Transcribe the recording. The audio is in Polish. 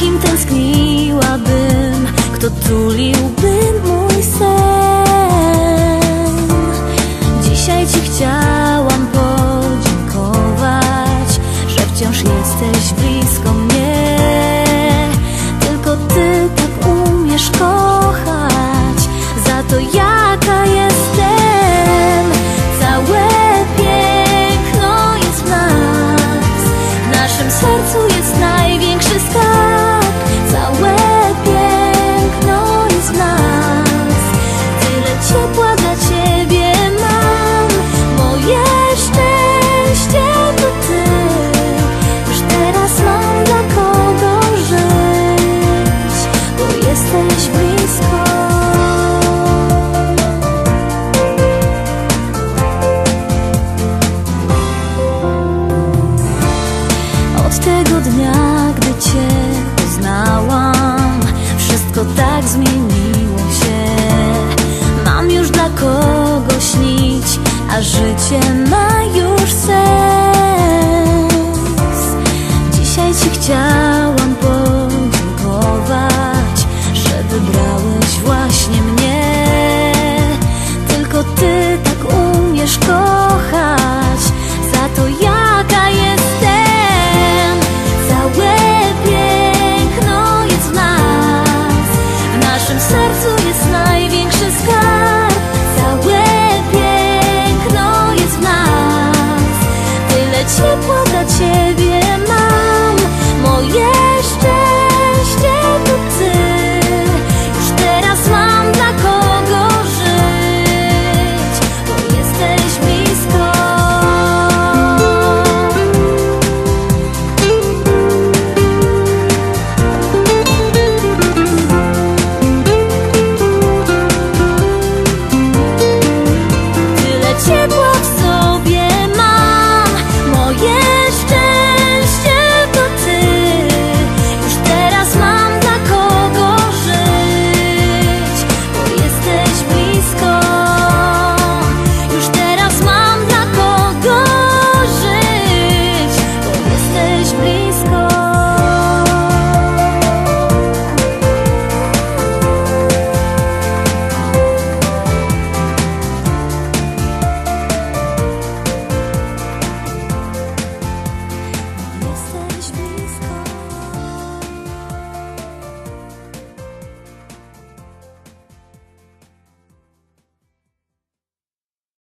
kim tęskniłabym, kto tuliłby mój sen. Dzisiaj ci chciałam podziękować, że wciąż jesteś blisko dnia, gdy Cię poznałam, wszystko tak zmieniło się. Mam już dla kogo śnić, a życie ma W naszym sercu jest największy skarb. Całe piękno jest nas. Tyle ciepła dla